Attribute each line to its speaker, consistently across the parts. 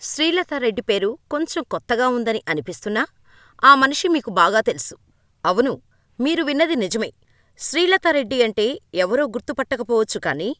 Speaker 1: శ్రీలతారెడ్డి పేరు కొంచెం కొత్తగా ఉందని అనిపిస్తున్నా, ఆ మనిషి మీకు బాగా తెలుసు. అవును, మీరు విన్నది నిజమే. శ్రీలతారెడ్డి అంటే ఎవరో గుర్తుపట్టకపోవచ్చు కానీ,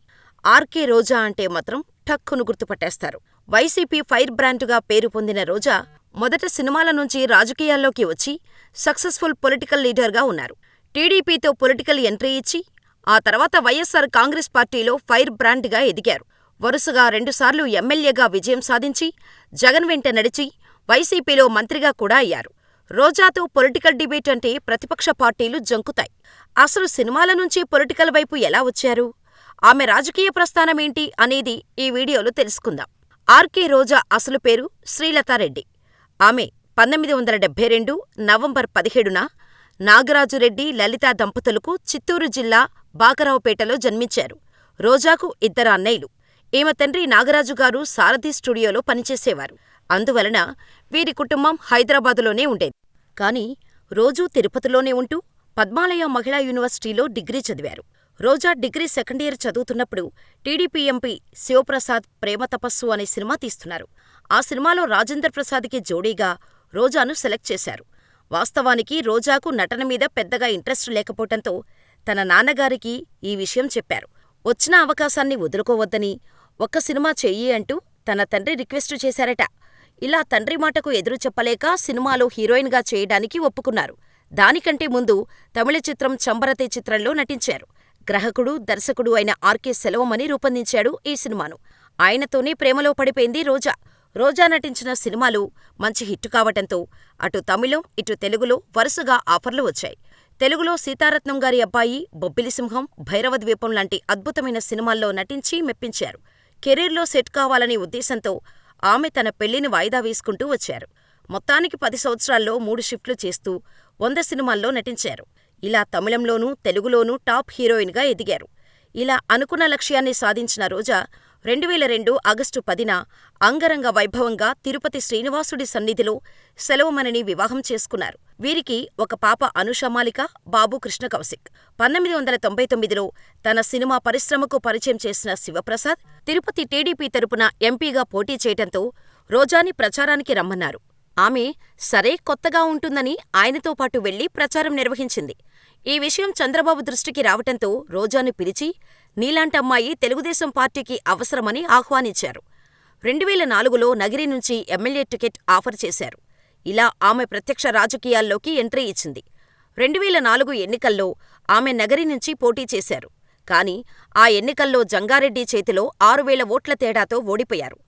Speaker 1: ఆర్కే రోజా అంటే మాత్రం ఠక్కున గుర్తుపట్టేస్తారు. వైసీపీ ఫైర్ బ్రాండుగా పేరు పొందిన రోజా మొదట సినిమాల నుంచి రాజకీయాల్లోకి వచ్చి సక్సెస్ఫుల్ పొలిటికల్ లీడర్గా ఉన్నారు. టీడీపీతో పొలిటికల్ ఎంట్రీ ఇచ్చి, ఆ తర్వాత వైఎస్సార్ కాంగ్రెస్ పార్టీలో ఫైర్ బ్రాండ్గా ఎదిగారు. వరుసగా రెండుసార్లు ఎమ్మెల్యేగా విజయం సాధించి, జగన్ వెంట నడిచి, వైసీపీలో మంత్రిగా కూడా అయ్యారు. రోజాతో పొలిటికల్ డిబేట్ అంటే ప్రతిపక్ష పార్టీలు జంకుతాయి. అసలు సినిమాల నుంచి పొలిటికల్ వైపు ఎలా వచ్చారు? ఆమె రాజకీయ ప్రస్థానమేంటి అనేది ఈ వీడియోలో తెలుసుకుందాం. ఆర్కే రోజా అసలు పేరు శ్రీలతారెడ్డి. ఆమె పంతొమ్మిది వందల డెబ్బై రెండు నవంబర్ పదిహేడున నాగరాజురెడ్డి, లలిత దంపతులకు చిత్తూరు జిల్లా బాకరావుపేటలో జన్మించారు. రోజాకు ఇద్దరు అన్నయ్యలు. ఈమె తండ్రి నాగరాజుగారు సారథి స్టూడియోలో పనిచేసేవారు. అందువలన వీరి కుటుంబం హైదరాబాదులోనే ఉండేది. కాని రోజూ తిరుపతిలోనే ఉంటూ పద్మాలయ మహిళా యూనివర్సిటీలో డిగ్రీ చదివారు. రోజా డిగ్రీ సెకండ్ ఇయర్ చదువుతున్నప్పుడు టీడీపీ ఎంపీ శివప్రసాద్ ప్రేమ తపస్సు అనే సినిమా తీస్తున్నారు. ఆ సినిమాలో రాజేంద్ర ప్రసాద్కి జోడీగా రోజాను సెలెక్ట్ చేశారు. వాస్తవానికి రోజాకు నటన మీద పెద్దగా ఇంట్రెస్ట్ లేకపోవటంతో తన నాన్నగారికి ఈ విషయం చెప్పారు. వచ్చిన అవకాశాన్ని వదులుకోవద్దని, ఒక్క సినిమా చెయ్యి అంటూ తన తండ్రి రిక్వెస్టు చేశారట. ఇలా తండ్రి మాటకు ఎదురు చెప్పలేక సినిమాలో హీరోయిన్గా చేయడానికి ఒప్పుకున్నారు. దానికంటే ముందు తమిళ చిత్రం చంబరతే చిత్రంలో నటించారు. గ్రాహకుడు, దర్శకుడు అయిన ఆర్కే సెల్వమణి రూపొందించాడు ఈ సినిమాను. ఆయనతోనే ప్రేమలో పడిపోయింది రోజా. రోజా నటించిన సినిమాలు మంచి హిట్టు కావటంతో అటు తమిళం, ఇటు తెలుగులో వరుసగా ఆఫర్లు వచ్చాయి. తెలుగులో సీతారత్నం గారి అబ్బాయి, బొబ్బిలి సింహం, భైరవ ద్వీపం లాంటి అద్భుతమైన సినిమాల్లో నటించి మెప్పించారు. కెరీర్లో సెట్ కావాలనే ఉద్దేశంతో ఆమె తన పెళ్ళిని వాయిదా వేసుకుంటూ వచ్చారు. మొత్తానికి పది సంవత్సరాల్లో మూడు షిఫ్ట్లు చేస్తూ వంద సినిమాల్లో నటించారు. ఇలా తమిళంలోనూ, తెలుగులోనూ టాప్ హీరోయిన్గా ఎదిగారు. ఇలా అనుకున్న లక్ష్యాన్ని సాధించిన రోజా రెండువేల రెండు ఆగస్టు పదిన అంగరంగ వైభవంగా తిరుపతి శ్రీనివాసుడి సన్నిధిలో సెలవుమణిని వివాహం చేసుకున్నారు. వీరికి ఒక పాప అనుషమాలిక, బాబు కృష్ణ కౌశిక్. పంతొమ్మిది వందల తొంభై తొమ్మిదిలో తన సినిమా పరిశ్రమకు పరిచయం చేసిన శివప్రసాద్ తిరుపతి టీడీపీ తరపున ఎంపీగా పోటీ చేయటంతో రోజాని ప్రచారానికి రమ్మన్నారు. ఆమె సరే కొత్తగా ఉంటుందని ఆయనతో పాటు వెళ్ళి ప్రచారం నిర్వహించింది. ఈ విషయం చంద్రబాబు దృష్టికి రావటంతో రోజాను పిలిచి నీలాంటమ్మాయి తెలుగుదేశం పార్టీకి అవసరమని ఆహ్వానించారు. రెండువేల నాలుగులో నగిరి నుంచి ఎమ్మెల్యే టికెట్ ఆఫర్ చేశారు. ఇలా ఆమె ప్రత్యక్ష రాజకీయాల్లోకి ఎంట్రీ ఇచ్చింది. రెండువేల నాలుగు ఎన్నికల్లో ఆమె నగరి నుంచి పోటీ చేశారు. కాని ఆ ఎన్నికల్లో జంగారెడ్డి చేతిలో ఆరువేల ఓట్ల తేడాతో ఓడిపోయారు.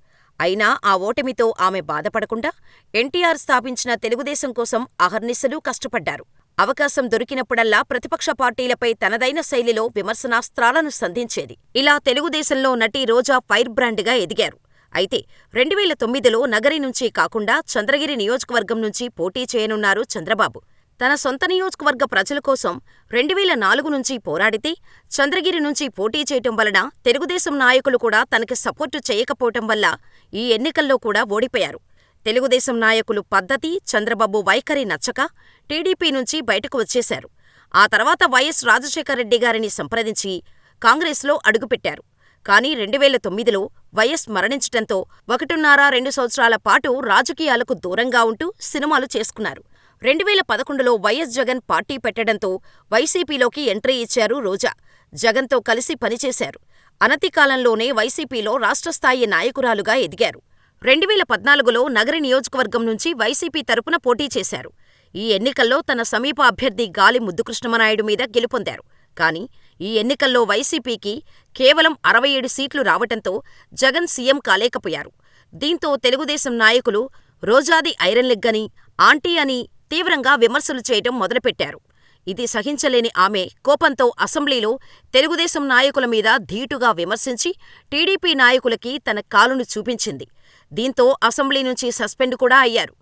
Speaker 1: అయినా ఆ ఓటమితో ఆమె బాధపడకుండా ఎన్టీఆర్ స్థాపించిన తెలుగుదేశం కోసం అహర్నిశలూ కష్టపడ్డారు. అవకాశం దొరికినప్పుడల్లా ప్రతిపక్ష పార్టీలపై తనదైన శైలిలో విమర్శనాస్త్రాలను సంధించేది. ఇలా తెలుగుదేశంలో నటి రోజా ఫైర్ బ్రాండ్గా ఎదిగారు. అయితే రెండువేల తొమ్మిదిలో నగరి నుంచి కాకుండా చంద్రగిరి నియోజకవర్గం నుంచి పోటీ చేయనున్నారు చంద్రబాబు. తన సొంత నియోజకవర్గ ప్రజల కోసం రెండువేల నాలుగు నుంచి పోరాడితే చంద్రగిరి నుంచి పోటీ చేయటం వలన తెలుగుదేశం నాయకులు కూడా తనకి సపోర్టు చేయకపోవటం వల్ల ఈ ఎన్నికల్లో కూడా ఓడిపోయారు. తెలుగుదేశం నాయకులు పద్ధతి, చంద్రబాబు వైఖరి నచ్చక టీడీపీ నుంచి బయటకు వచ్చేశారు. ఆ తర్వాత వైఎస్ రాజశేఖరరెడ్డి గారిని సంప్రదించి కాంగ్రెస్లో అడుగుపెట్టారు. కానీ రెండువేల తొమ్మిదిలో వైఎస్ మరణించటంతో ఒకటిన్నర రెండు సంవత్సరాల పాటు రాజకీయాలకు దూరంగా ఉంటూ సినిమాలు చేసుకున్నారు. రెండువేల పదకొండులో వైఎస్ జగన్ పార్టీ పెట్టడంతో వైసీపీలోకి ఎంట్రీ ఇచ్చారు రోజా. జగన్తో కలిసి పనిచేశారు. అనతికాలంలోనే వైసీపీలో రాష్ట్రస్థాయి నాయకురాలుగా ఎదిగారు. రెండువేల పద్నాలుగులో నగర నియోజకవర్గం నుంచి వైసీపీ తరపున పోటీ చేశారు. ఈ ఎన్నికల్లో తన సమీప అభ్యర్థి గాలి ముద్దుకృష్ణమనాయుడు మీద గెలుపొందారు. కానీ ఈ ఎన్నికల్లో వైసీపీకి కేవలం అరవై ఏడు సీట్లు రావటంతో జగన్ సీఎం కాలేకపోయారు. దీంతో తెలుగుదేశం నాయకులు రోజాది ఐరన్ లెగ్ అని, ఆంటీ అని తీవ్రంగా విమర్శలు చేయటం మొదలుపెట్టారు. ఇది సహించలేని ఆమె కోపంతో అసెంబ్లీలో తెలుగుదేశం నాయకుల మీద ధీటుగా విమర్శించి టీడీపీ నాయకులకి తన కాలును చూపించింది. దీంతో అసెంబ్లీ నుంచి సస్పెండ్ కూడా అయ్యారు.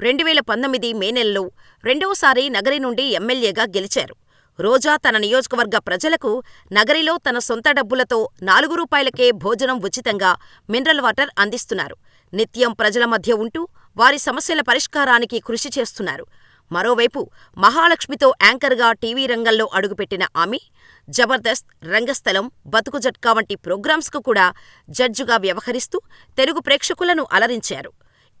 Speaker 1: రెండువేల పంతొమ్మిది మే నెలలో రెండవసారి నగరి నుండి ఎమ్మెల్యేగా గెలిచారు. రోజా తన నియోజకవర్గ ప్రజలకు నగరిలో తన సొంత డబ్బులతో నాలుగు రూపాయలకే భోజనం ఉచితంగా, మినరల్ వాటర్ అందిస్తున్నారు. నిత్యం ప్రజల మధ్య ఉంటూ వారి సమస్యల పరిష్కారానికి కృషి చేస్తున్నారు. మరోవైపు మహాలక్ష్మితో యాంకర్గా టీవీ రంగంలో అడుగుపెట్టిన ఆమె జబర్దస్త్, రంగస్థలం, బతుకు జట్కా వంటి ప్రోగ్రామ్స్కు కూడా జడ్జిగా వ్యవహరిస్తూ తెలుగు ప్రేక్షకులను అలరించారు.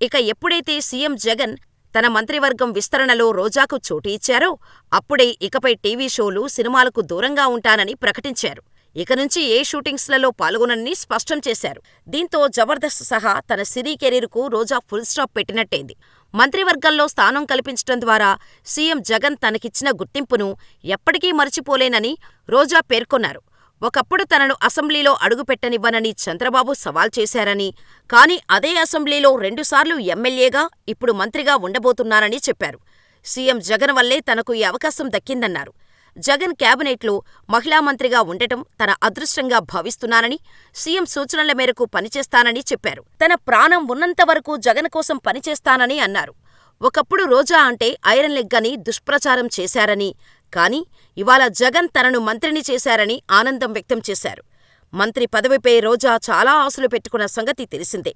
Speaker 1: ఇక ఎప్పుడైతే సీఎం జగన్ తన మంత్రివర్గం విస్తరణలో రోజాకు చోటు ఇచ్చారో అప్పుడే ఇకపై టీవీ షోలు, సినిమాలకు దూరంగా ఉంటానని ప్రకటించారు. ఇక నుంచి ఏ షూటింగ్స్లలో పాల్గొననని స్పష్టం చేశారు. దీంతో జబర్దస్త్ సహా తన సినీ కెరీర్కు రోజా ఫుల్ స్టాప్ పెట్టినట్టయింది. మంత్రివర్గంలో స్థానం కల్పించటం ద్వారా సీఎం జగన్ తనకిచ్చిన గుర్తింపును ఎప్పటికీ మరచిపోలేనని రోజా పేర్కొన్నారు. ఒకప్పుడు తనను అసెంబ్లీలో అడుగుపెట్టనివ్వనని చంద్రబాబు సవాల్ చేశారని, కానీ అదే అసెంబ్లీలో రెండుసార్లు ఎమ్మెల్యేగా, ఇప్పుడు మంత్రిగా ఉండబోతున్నానని చెప్పారు. సీఎం జగన్ వల్లే తనకు ఈ అవకాశం దక్కిందన్నారు. జగన్ కేబినెట్లో మహిళా మంత్రిగా ఉండటం తన అదృష్టంగా భావిస్తున్నానని, సీఎం సూచనల మేరకు పనిచేస్తానని చెప్పారు. తన ప్రాణం ఉన్నంతవరకు జగన్ కోసం పనిచేస్తానని అన్నారు. ఒకప్పుడు రోజా అంటే ఐరన్ లెగ్ అని దుష్ప్రచారం చేశారని, కానీ ఇవాళ జగన్ తనను మంత్రిని చేశారని ఆనందం వ్యక్తం చేశారు. మంత్రి పదవిపై రోజా చాలా ఆశలు పెట్టుకున్న సంగతి తెలిసిందే.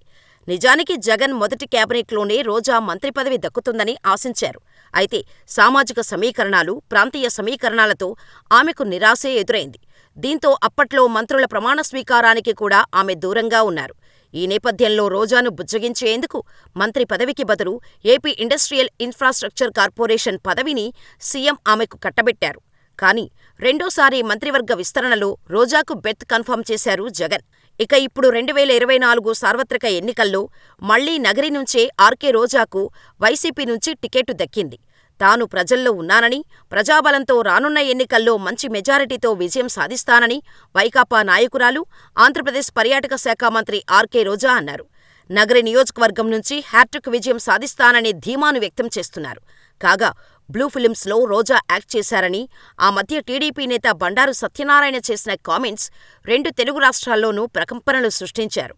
Speaker 1: నిజానికి జగన్ మొదటి క్యాబినెట్లోనే రోజా మంత్రి పదవి దక్కుతుందని ఆశించారు. అయితే సామాజిక సమీకరణాలు, ప్రాంతీయ సమీకరణాలతో ఆమెకు నిరాశే ఎదురైంది. దీంతో అప్పట్లో మంత్రుల ప్రమాణ స్వీకారానికి కూడా ఆమె దూరంగా ఉన్నారు. ఈ నేపథ్యంలో రోజాను బుజ్జగించేందుకు మంత్రి పదవికి బదులు ఏపీ ఇండస్ట్రియల్ ఇన్ఫ్రాస్ట్రక్చర్ కార్పొరేషన్ పదవిని సీఎం ఆమెకు కట్టబెట్టారు. కానీ రెండోసారి మంత్రివర్గ విస్తరణలో రోజాకు బెర్త్ కన్ఫర్మ్ చేశారు జగన్. ఇక ఇప్పుడు రెండువేల ఇరవై నాలుగు సార్వత్రిక ఎన్నికల్లో మళ్ళీ నగరి నుంచే ఆర్కే రోజాకు వైసీపీ నుంచి టికెట్టు దక్కింది. తాను ప్రజల్లో ఉన్నానని, ప్రజాబలంతో రానున్న ఎన్నికల్లో మంచి మెజారిటీతో విజయం సాధిస్తానని వైకాపా నాయకురాలు, ఆంధ్రప్రదేశ్ పర్యాటక శాఖ మంత్రి ఆర్కే రోజా అన్నారు. నగరి నియోజకవర్గం నుంచి హ్యాట్రిక్ విజయం సాధిస్తాననే ధీమాను వ్యక్తం చేస్తున్నారు. కాగా బ్లూ ఫిల్మ్స్లో రోజా యాక్ట్ చేశారని, ఆ మధ్య టీడీపీ నేత బండారు సత్యనారాయణ చేసిన కామెంట్స్ రెండు తెలుగు రాష్ట్రాల్లోనూ ప్రకంపనలు సృష్టించారు.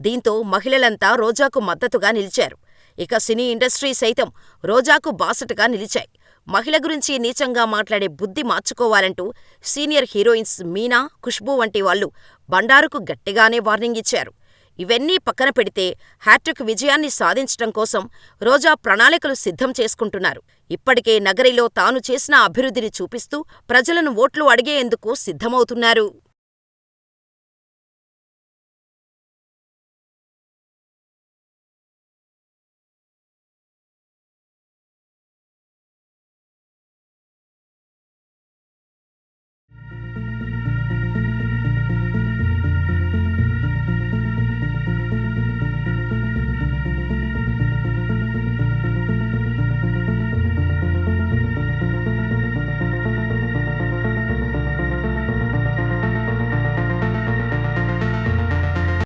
Speaker 1: దీంతో మహిళలంతా రోజాకు మద్దతుగా నిలిచారు. ఇక సినీ ఇండస్ట్రీ సైతం రోజాకు బాసటగా నిలిచాయి. మహిళ గురించి నీచంగా మాట్లాడే బుద్ధి మార్చుకోవాలంటూ సీనియర్ హీరోయిన్స్ మీనా, ఖుష్బూ వంటి వాళ్ళు బండారుకు గట్టిగానే వార్నింగ్ ఇచ్చారు. ఇవన్నీ పక్కన పెడితే హ్యాట్రిక్ విజయాన్ని సాధించటం కోసం రోజా ప్రణాళికలు సిద్ధం చేసుకుంటున్నారు. ఇప్పటికే నగరిలో తాను చేసిన అభివృద్ధిని చూపిస్తూ ప్రజలను ఓట్లు అడిగేందుకు సిద్ధమవుతున్నారు.